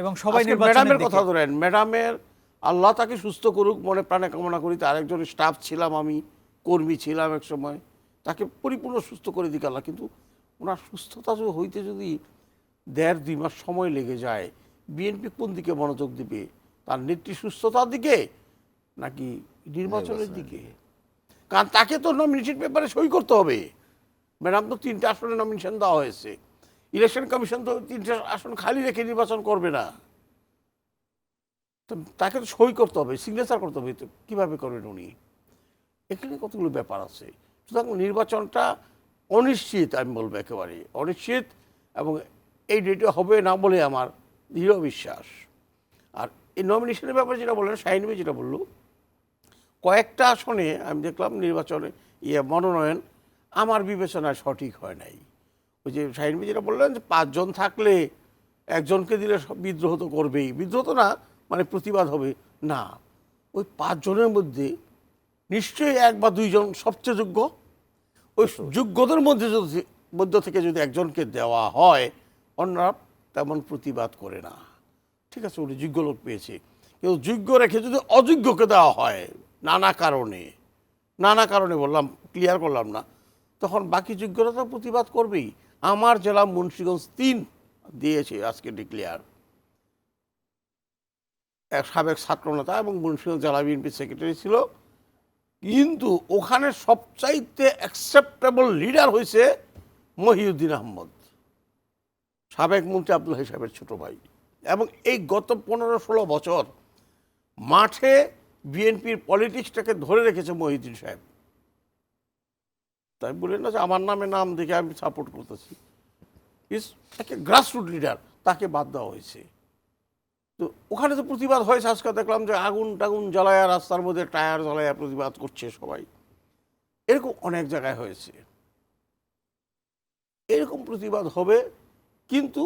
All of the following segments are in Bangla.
এবং সবাই নির্বাচনের ম্যাডামের কথা ধরেন ম্যাডামের আল্লাহ তাকে সুস্থ করুক মনে প্রাণে কামনা করি তার একজন স্টাফ ছিলাম আমি কর্মী ছিলাম এক সময় তাকে পরিপূর্ণ সুস্থ করে দিক আল্লাহ। কিন্তু ওনার সুস্থতা যদি হইতে যদি দেড় দুই মাস সময় লেগে যায় বিএনপি কোন দিকে মনোযোগ দিবে? তার নেত্রী সুস্থতার দিকে নাকি নির্বাচনের দিকে? কারণ তাকে তো নমিনেশন পেপারে সই করতে হবে। ম্যাডাম তো তিনটে আসনে নমিনেশন দেওয়া হয়েছে। ইলেকশন কমিশন তো তিনটে আসন খালি রেখে নির্বাচন করবে না। তো তাকে তো সই করতে হবে সিগনেচার করতে হবে। তো কীভাবে করবেন উনি? এখানে কতগুলো ব্যাপার আছে। সুতরাং নির্বাচনটা অনিশ্চিত, আমি বলব একেবারে। অনিশ্চিত এবং এই ডেটে হবে না বলে আমার দৃঢ় বিশ্বাস। আর এই নমিনেশনের ব্যাপারে যেটা বললেন শাহিনবি যেটা বলল, কয়েকটা আসনে আমি দেখলাম নির্বাচনে ইয়ে মনোনয়ন, আমার বিবেচনায় সঠিক হয় নাই। ওই যে শাহিনবি যেটা বললেন যে পাঁচজন থাকলে একজনকে দিলে সব বিদ্রোহ তো করবেই। বিদ্রোহ তো না মানে প্রতিবাদ হবে। না, ওই পাঁচজনের মধ্যে নিশ্চয়ই এক বা দুইজন সবচেয়ে যোগ্য। ওই যোগ্যদের মধ্যে যদি, মধ্য থেকে যদি একজনকে দেওয়া হয়, অন্যরা তেমন প্রতিবাদ করে না। ঠিক আছে, উনি যোগ্য লোক পেয়েছে। কিন্তু যোগ্য রেখে যদি অযোগ্যকে দেওয়া হয়, নানা কারণে নানা কারণে বললাম ক্লিয়ার করলাম না, তখন বাকি যোগ্যরা তো প্রতিবাদ করবেই। আমার জেলা মুন্সিগঞ্জ তিন দিয়েছে আজকে ডিক্লেয়ার এক সাবেক ছাত্রনেতা এবং মুন্সিগঞ্জ জেলা বিএনপি সেক্রেটারি ছিল। কিন্তু ওখানে সবচাইতে অ্যাকসেপ্টেবল লিডার হয়েছে মহিউদ্দিন আহমদ, সাবেক মন্ত্রী আব্দুল হিসাবের ছোট ভাই। এবং এই গত পনেরো ষোলো বছর মাঠে বিএনপির পলিটিক্সটাকে ধরে রেখেছে মহিউদ্দিন সাহেব। তাই বলেন না যে আমার নামে নাম দেখে আমি সাপোর্ট করতেছি। ইস তাকে গ্রাসরুট লিডার তাকে বাদ দেওয়া হয়েছে। তো ওখানে তো প্রতিবাদ হয়েছে, আজকে দেখলাম যে আগুন টাগুন জ্বালায়া, রাস্তার মধ্যে টায়ার জ্বালায়া প্রতিবাদ করছে সবাই। এরকম অনেক জায়গায় হয়েছে। এরকম প্রতিবাদ হবে, কিন্তু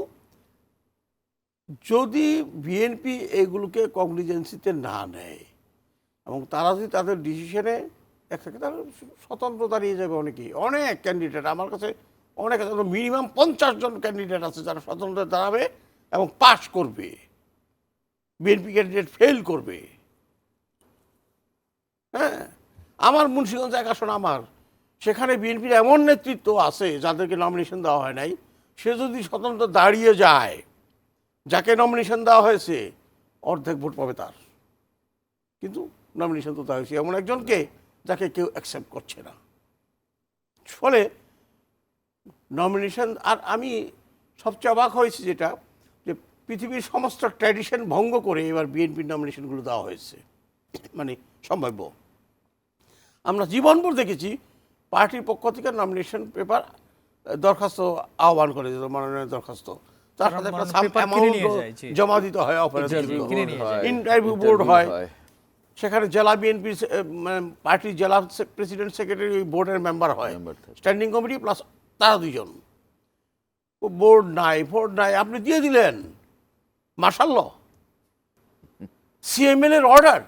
যদি বিএনপি এগুলোকে কগনিজেন্সিতে না নেয়, এবং তারা যদি তাদের ডিসিশনে এক থাকে তাহলে স্বতন্ত্র দাঁড়িয়ে যাবে অনেকেই। অনেক ক্যান্ডিডেট আমার কাছে অনেক মিনিমাম পঞ্চাশ জন ক্যান্ডিডেট আছে যারা স্বতন্ত্র দাঁড়াবে এবং পাশ করবে। বিএনপি ক্যান্ডিডেট ফেল করবে। হ্যাঁ? আমার মুন্সিগঞ্জ আসন আমার। সেখানে বিএনপির এমন নেতৃত্ব আছে যাদেরকে নমিনেশন দেওয়া হয় নাই। সে যদি স্বতন্ত্র দাঁড়িয়ে যায়, যাকে নমিনেশন দেওয়া হয়েছে, অর্ধেক ভোট পাবে তার। কিন্তু নমিনেশন তো দেওয়া হয়েছে। এমন একজনকে যাকে কেউ অ্যাকসেপ্ট করছে না। ফলে নমিনেশন আর আমি সবচেয়ে অবাক হয়েছি যেটা যে পৃথিবীর সমস্ত ট্র্যাডিশন ভঙ্গ করে এবার বিএনপির নমিনেশনগুলো দেওয়া হয়েছে। মানে সম্ভাব্য। আমরা জীবনভর দেখেছি পার্টির পক্ষ থেকে নমিনেশন পেপার দরখাস্ত আহ্বান করে যেত মনোনয়নের দরখাস্ত। তার সাথে একটা। জমা দিতে হয় অপারেশন। ইন্টারভিউ বোর্ড হয়। সেখানে জেলা বিএনপি মানে পার্টির জেলা প্রেসিডেন্ট সেক্রেটারি ওই বোর্ডের মেম্বার হয়। স্ট্যান্ডিং কমিটি প্লাস তারা দুজন ও বোর্ড নাই বোর্ড নাই আপনি দিয়ে দিলেন। মার্শাল্ল সিএমএল এর অর্ডার।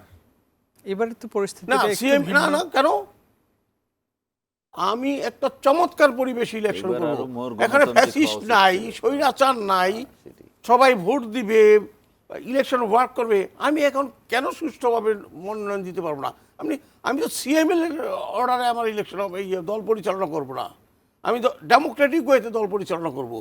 এবারে তো পরিস্থিতি না সিএম না না কেন? আমি একটা চমৎকার পরিবেশ ইলেকশন করব। এখানে ফ্যাসিস্ট নাই। স্বৈরাচার নাই সবাই ভোট দিবে। ইলেকশন ওয়ার্ক করবে, আমি এখন কেন সুষ্ঠুভাবে মনোনয়ন দিতে পারব না? আপনি, আমি তো সিএমএল এর অর্ডারে আমার ইলেকশন এই দল পরিচালনা করব না। আমি তো ডেমোক্রেটিক ওয়েতে দল পরিচালনা করব।